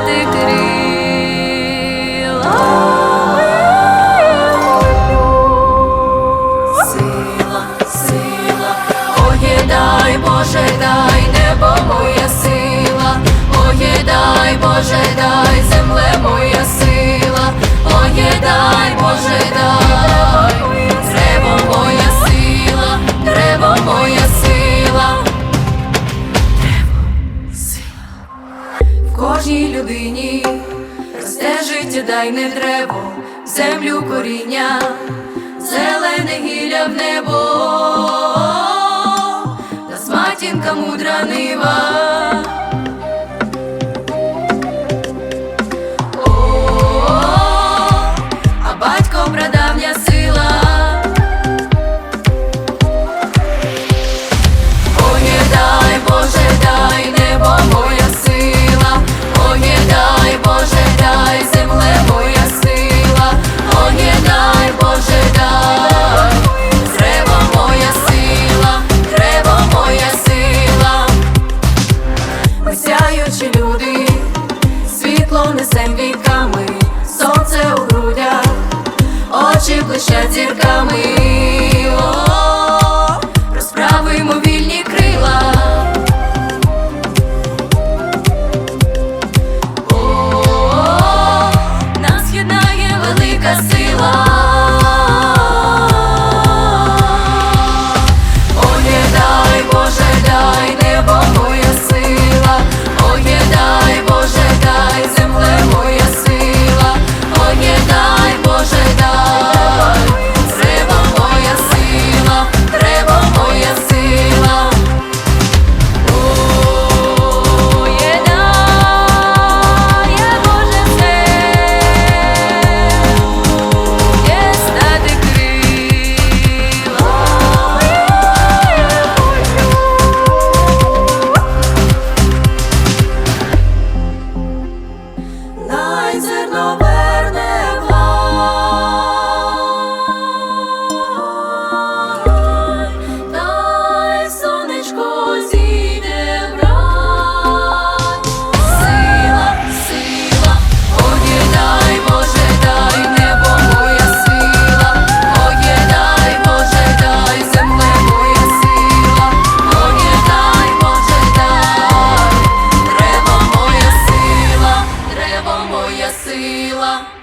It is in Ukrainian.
addict кожній людині, росте життя, дай не треба землю коріння, зелене гілля в небо, та сматінка мудра нива. очі блищать зірками, О -о -о розправимо ві. сила.